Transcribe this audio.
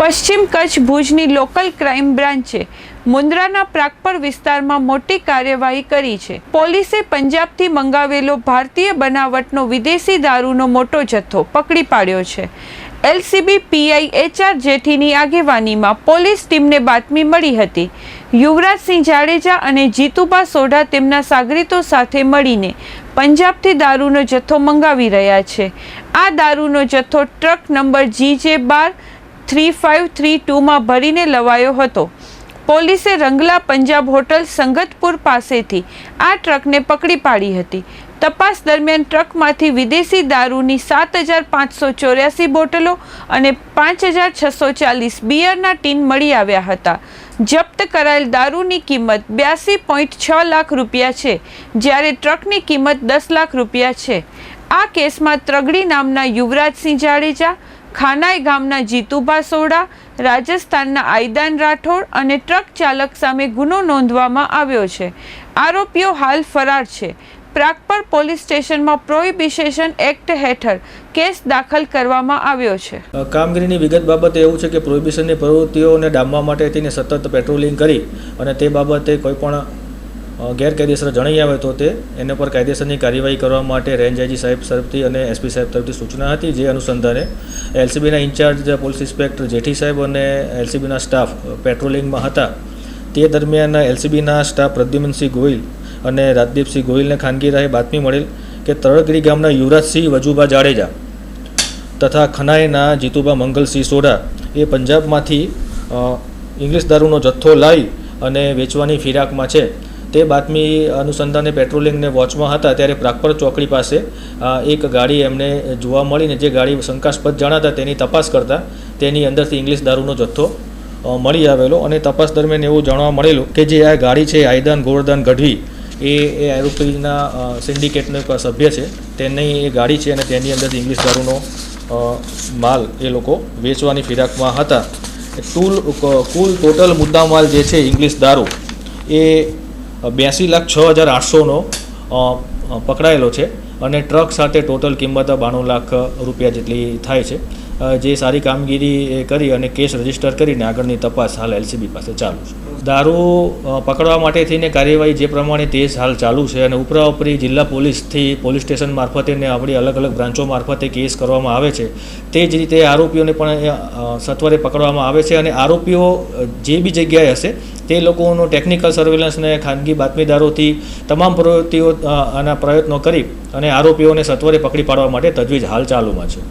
પશ્ચિમ કચ્છ ભુજની local crime બ્રાન્ચે મુન્દ્રાના Pragpar વિસ્તારમાં મોટી કાર્યવાહી કરી છે. પોલીસે પંજાબથી મંગાવેલો ભારતીય બનાવટનો વિદેશી દારૂનો મોટો જથ્થો પકડી પાડ્યો છે. એલસીબી, પીઆઈ, એચઆર જેઠીની આગેવાનીમાં પોલીસ ટીમને બાતમી મળી હતી. યુવરાજસિંહ જાડેજા અને જીતુબા સોઢા તેમના સાગરીતો સાથે મળીને પંજાબથી દારૂનો જથ્થો મંગાવી રહ્યા છે. આ દારૂનો જથ્થો ટ્રક નંબર જી જે બાર થ્રી ફાઇવ થ્રી ટુમાં ભરીને લવાયો હતો. પોલીસે રંગલા પંજાબ હોટલ સંગતપુર પાસેથી આ ટ્રકને પકડી પાડી હતી. તપાસ દરમિયાન ટ્રકમાંથી વિદેશી દારૂની સાત હજાર પાંચસો ચોર્યાસી બોટલો અને પાંચ હજાર છસો ચાલીસ બિયરના ટીન મળી આવ્યા હતા. જપ્ત કરાયેલ દારૂની કિંમત બ્યાસી પોઈન્ટ છ લાખ રૂપિયા છે, જ્યારે ટ્રકની કિંમત દસ લાખ રૂપિયા છે. આ કેસમાં ત્રગડી નામના યુવરાજસિંહ જાડેજા ખાનાઈ ગામના જીતુભા સોડા રાજસ્થાનના આઈદાન રાઠોડ અને ટ્રક ચાલક સામે ગુનો નોંધવામાં આવ્યો છે. આરોપીઓ હાલ ફરાર છે. પ્રાગપર પોલીસ સ્ટેશનમાં પ્રોહિબિશેશન એક્ટ હેઠળ કેસ દાખલ કરવામાં આવ્યો છે. કામગીરીની વિગત બાબતે એવું છે કે પ્રોહિબિશનની પ્રવૃત્તિઓને ડામવા માટે તેને સતત પેટ્રોલિંગ કરી અને તે બાબતે કોઈ પણ અ, ગેરકાયદેસર જણાઈ આવે તો તે એના પર કાયદેસરની કાર્યવાહી કરવા માટે રેન્જ આઈજી સાહેબ તરફથી અને એસપી સાહેબ તરફથી સૂચના હતી, જે અનુસંધાને એલસીબીના ઇન્ચાર્જ પોલીસ ઇન્સ્પેક્ટર જેઠી સાહેબ અને એલસીબીના સ્ટાફ પેટ્રોલિંગમાં હતા. તે દરમિયાન એલસીબીના સ્ટાફ પ્રદ્યુમનસિંહ ગોહિલ અને રાજદીપસિંહ ગોહિલને ખાનગી રાહે બાતમી મળેલ કે તરડગીરી ગામના યુવરાજસિંહ વજુભા જાડેજા તથા ખનાઈના જીતુભા મંગલસિંહ સોઢા એ પંજાબમાંથી ઇંગ્લિશ દારૂનો જથ્થો લાવી અને વેચવાની ફિરાકમાં છે. તે બાતમી અનુસંધાને પેટ્રોલિંગને વોચમાં હતા ત્યારે પ્રાગપર ચોકડી પાસે એક ગાડી એમને જોવા મળીને જે ગાડી શંકાસ્પદ જણાતા તેની તપાસ કરતા તેની અંદરથી ઇંગ્લિશ દારૂનો જથ્થો મળી આવેલો અને તપાસ દરમિયાન એવું જાણવા મળેલું કે જે આ ગાડી છે આયદાન ગોવર્ધન ગઢવી, એ એ આરોપીના સિન્ડિકેટનો એક સભ્ય છે, તેની એ ગાડી છે અને તેની અંદરથી ઇંગ્લિશ દારૂનો માલ એ લોકો વેચવાની ફિરાકમાં હતા. ટૂલ કુલ ટોટલ મુદ્દામાલ જે છે ઇંગ્લિશ દારૂ, એ બ્યાસી લાખ છ હજાર આઠસોનો પકડાયેલો છે અને ટ્રક સાથે ટોટલ કિંમત બાણું લાખ રૂપિયા જેટલી થાય છે. જે સારી કામગીરી કરી અને કેસ રજિસ્ટર કરીને આગળની તપાસ હાલ એલસીબી પાસે ચાલુ છે. દારૂ પકડવા માટે થઈને કાર્યવાહી જે પ્રમાણે તે હાલ ચાલુ છે અને ઉપરા ઉપરી જિલ્લા પોલીસથી પોલીસ સ્ટેશન મારફતે ને આપણી અલગ અલગ બ્રાન્ચો મારફતે કેસ કરવામાં આવે છે. તે જ રીતે આરોપીઓને પણ સત્વરે પકડવામાં આવે છે અને આરોપીઓ જે બી જગ્યાએ હશે તે લોકોનું ટેકનિકલ સર્વેલન્સને ખાનગી બાતમીદારોથી તમામ પ્રવૃત્તિઓ આના પ્રયત્નો કરી અને આરોપીઓને સત્વરે પકડી પાડવા માટે તજવીજ હાલ ચાલુમાં છે.